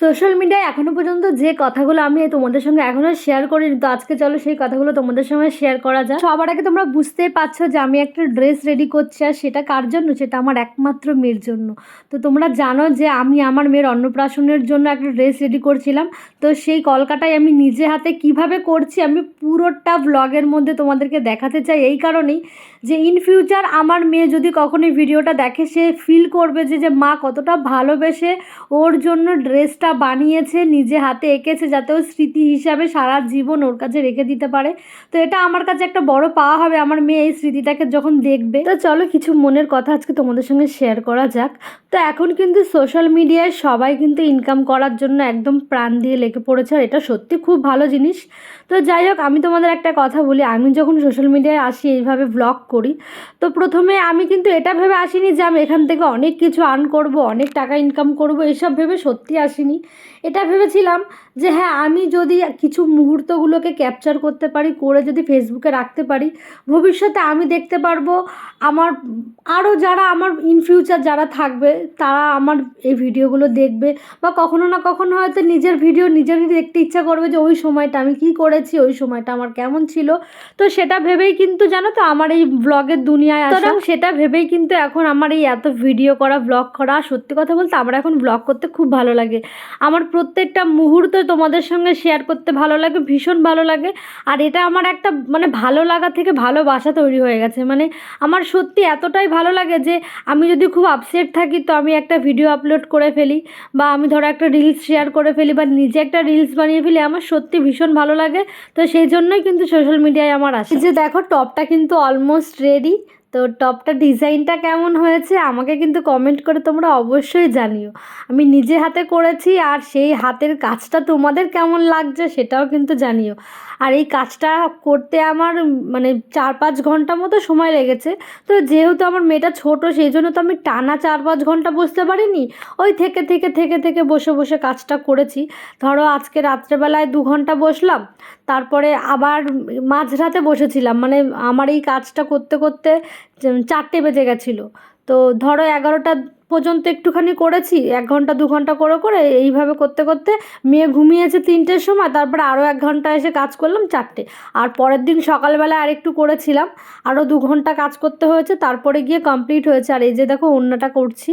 Social মিডিয়ায় এখনও পর্যন্ত যে কথাগুলো আমি তোমাদের সঙ্গে এখনও শেয়ার করিনি, তো আজকে চলো সেই কথাগুলো তোমাদের সঙ্গে শেয়ার করা যায় সবার আগে তোমরা বুঝতেই পারছ যে আমি একটা ড্রেস রেডি করছি, আর সেটা কার জন্য? সেটা আমার একমাত্র মেয়ের জন্য। তো তোমরা জানো যে আমি আমার মেয়ের অন্নপ্রাশনের জন্য একটা ড্রেস রেডি করছিলাম। তো সেই কলকাতায় আমি নিজে হাতে কীভাবে করছি, আমি পুরোটা ব্লগের মধ্যে তোমাদেরকে দেখাতে চাই এই কারণেই যে ইন ফিউচার আমার মেয়ে যদি কখনোই ভিডিওটা দেখে, সে ফিল করবে যে যে মা কতটা ভালোবেসে ওর জন্য ড্রেসটা বানিয়েছে, নিজে হাতে এঁকেছে যাতে ও স্মৃতি হিসাবে সারা জীবন ওর কাছে রেখে দিতে পারে। তো এটা আমার কাছে একটা বড় পাওয়া হবে, আমার মেয়ে এই স্মৃতিটাকে যখন দেখবে। তো চলো কিছু মনের কথা আজকে তোমাদের সঙ্গে শেয়ার করা যাক। তো এখন কিন্তু সোশ্যাল মিডিয়ায় সবাই কিন্তু ইনকাম করার জন্য একদম প্রাণ দিয়ে লেগে পড়েছে, আর এটা সত্যি খুব ভালো জিনিস। তো যাই হোক, আমি তোমাদের একটা কথা বলি। আমি যখন সোশ্যাল মিডিয়ায় আসি, এইভাবে ব্লগ করি, তো প্রথমে আমি কিন্তু এটা ভেবে আসিনি যে আমি এখান থেকে অনেক কিছু আর্ন করব, অনেক টাকা ইনকাম করব, এসব ভেবে সত্যি আসিনি। এটা ভেবেছিলাম যে হ্যাঁ আমি যদি কিছু মুহূর্তগুলোকে ক্যাপচার করতে পারি করে যদি ফেসবুকে রাখতে পারি ভবিষ্যতে আমি দেখতে পারব আমার আরও যারা আমার ইন ফিউচার যারা থাকবে তারা আমার এই ভিডিওগুলো দেখবে বা কখনো না কখনো হয়তো নিজের ভিডিও নিজেরই দেখতে ইচ্ছা করবে যে ওই সময়টা আমি কি করেছি? ওই সময়টা আমার কেমন ছিল? তো সেটা ভেবেই কিন্তু জানো তো আমার এই ব্লগের দুনিয়ায় আসা। সেটা ভেবেই কিন্তু এখন আমার এই এত ভিডিও করা ব্লগ করা সত্যি কথা বলতে আমার এখন ব্লগ করতে খুব ভালো লাগে। আমার প্রত্যেকটা মুহূর্ত তোমাদের সঙ্গে শেয়ার করতে ভালো লাগে, ভীষণ ভালো লাগে। আর এটা আমার একটা মানে ভালো লাগা থেকে ভালোবাসা তৈরি হয়ে গেছে। মানে আমার সত্যি এতটাই ভালো লাগে যে আমি যদি খুব আপসেট থাকি তো আমি একটা ভিডিও আপলোড করে ফেলি বা আমি ধরো একটা রিলস শেয়ার করে ফেলি বা নিজে একটা রিলস বানিয়ে ফেলি, আমার সত্যি ভীষণ ভালো লাগে। তো সেই জন্যই কিন্তু সোশ্যাল মিডিয়ায় আমার আসে। যে দেখো টপটা কিন্তু অলমোস্ট রেডি তো টপটা ডিজাইনটা কেমন হয়েছে আমাকে কিন্তু কমেন্ট করে তোমরা অবশ্যই জানিও। আমি নিজে হাতে করেছি আর সেই হাতের কাজটা তোমাদের কেমন লাগছে সেটাও কিন্তু জানিও। আর এই কাজটা করতে আমার মানে চার পাঁচ ঘণ্টা মতো সময় লেগেছে। তো যেহেতু আমার মেয়েটা ছোট, সেই জন্য তো আমি টানা চার পাঁচ ঘণ্টা বসতে পারিনি। ওই থেকে থেকে থেকে থেকে বসে বসে কাজটা করেছি। ধরো আজকে রাত্রেবেলায় দু ঘণ্টা বসলাম, তারপরে আবার মাঝরাতে বসেছিলাম। মানে আমার এই কাজটা করতে করতে চারটে বেজে গেছিল। তো ধরো এগারোটা পর্যন্ত একটুখানি করেছি, এক ঘণ্টা, দু ঘণ্টা করে করে এইভাবে করতে করতে মেয়ে ঘুমিয়েছে তিনটের সময়, তারপরে আরও এক ঘণ্টা এসে কাজ করলাম চারটে। আর পরের দিন সকালবেলা আরেকটু করেছিলাম, আরও দু ঘণ্টা কাজ করতে হয়েছে, তারপরে গিয়ে কমপ্লিট হয়েছে। আর এই যে দেখো অন্যটা করছি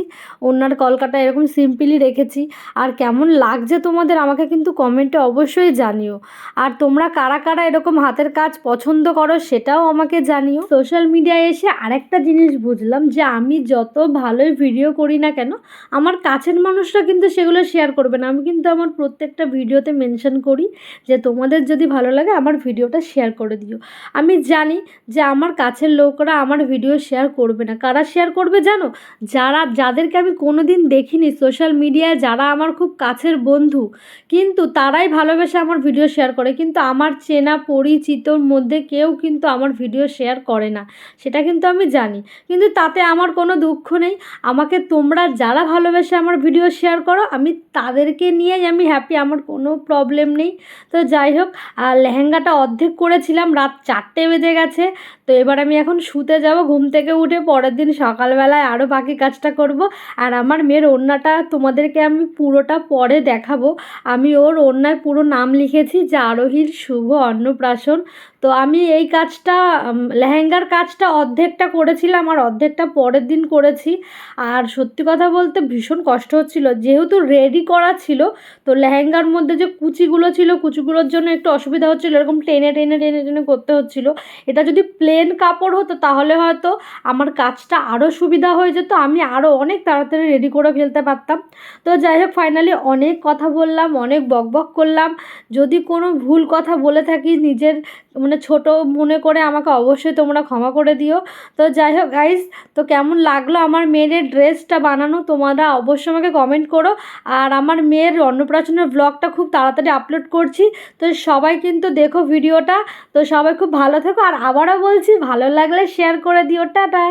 অন্যার কলকাটা এরকম সিম্পলি রেখেছি। আর কেমন লাগছে তোমাদের আমাকে কিন্তু কমেন্টে অবশ্যই জানিও। আর তোমরা কারা কারা এরকম হাতের কাজ পছন্দ করো সেটাও আমাকে জানিও। সোশ্যাল মিডিয়ায় এসে আরেকটা জিনিস বুঝলাম যে আমি যত ভালোই ভিডিও করি না কেন, আমার কাছের মানুষরা কিন্তু সেগুলো শেয়ার করবে না। আমি কিন্তু আমার প্রত্যেকটা ভিডিওতে মেনশন করি যে তোমাদের যদি ভালো লাগে আমার ভিডিওটা শেয়ার করে দিও। আমি জানি যে আমার কাছের লোকরা আমার ভিডিও শেয়ার করবে না। কারা শেয়ার করবে জানো? যারা, যাদেরকে আমি কোনো দিন দেখিনি সোশ্যাল মিডিয়ায় যারা আমার খুব কাছের বন্ধু, কিন্তু তারাই ভালোবেসে আমার ভিডিও শেয়ার করে। কিন্তু আমার চেনা পরিচিতর মধ্যে কেউ কিন্তু আমার ভিডিও শেয়ার করে না। সেটা কিন্তু আমি জানি। কিন্তু তাতে আমার কোনো দুঃখ নেই। আমাকে তোমরা যারা ভালোবেসে আমার ভিডিও শেয়ার করো, আমি তাদেরকে নিয়েই আমি হ্যাপি আমার কোনো প্রবলেম নেই। তো যাই হোক, আর লেহেঙ্গাটা অর্ধেক করেছিলাম, রাত চারটে বেজে গেছে। তো এবার আমি এখন শুতে যাব, ঘুম থেকে উঠে পরের দিন সকালবেলায় আরও বাকি কাজটা করব। আর আমার মেয়ের ওড়নাটা তোমাদেরকে আমি পুরোটা পরে দেখাবো। আমি ওর ওড়নায় পুরো নাম লিখেছি, যে আরোহীর শুভ অন্নপ্রাশন। তো আমি এই কাজটা লেহেঙ্গার কাজটা অর্ধেকটা করেছিলাম আর অর্ধেকটা পরের দিন করেছি। আর সত্যি কথা বলতে ভীষণ কষ্ট হচ্ছিল। যেহেতু রেডি করা ছিল, তো লেহেঙ্গার মধ্যে যে কুচিগুলো ছিল, কুচিগুলোর জন্য একটু অসুবিধা হচ্ছিল। এরকম টেনে টেনে টেনে টেনে করতে হচ্ছিল। এটা যদি প্লেন কাপড় হতো, তাহলে হয়তো আমার কাজটা আরও সুবিধা হয়ে যেত। আমি আরও অনেক তাড়াতাড়ি রেডি করে ফেলতে পারতাম। তো যাই হোক ফাইনালি অনেক কথা বললাম, অনেক বকবক করলাম। যদি কোনো ভুল কথা বলে থাকি, নিজের মানে ছোট মনে করে আমাকে অবশ্যই তোমরা ক্ষমা করে দিও। তো যাই হোক গাইস তো কেমন লাগল আমার মেয়ের ড্রেসটা বানানো? তোমরা অবশ্যই আমাকে কমেন্ট করো। আর আমার মেয়ের অন্নপ্রাশনের ব্লগটা খুব তাড়াতাড়ি আপলোড করছি। তো সবাই কিন্তু দেখো ভিডিওটা তো সবাই খুব ভালো থেকো। আর আবারও বলছি, ভালো লাগলে শেয়ার করে দিও। টাটা!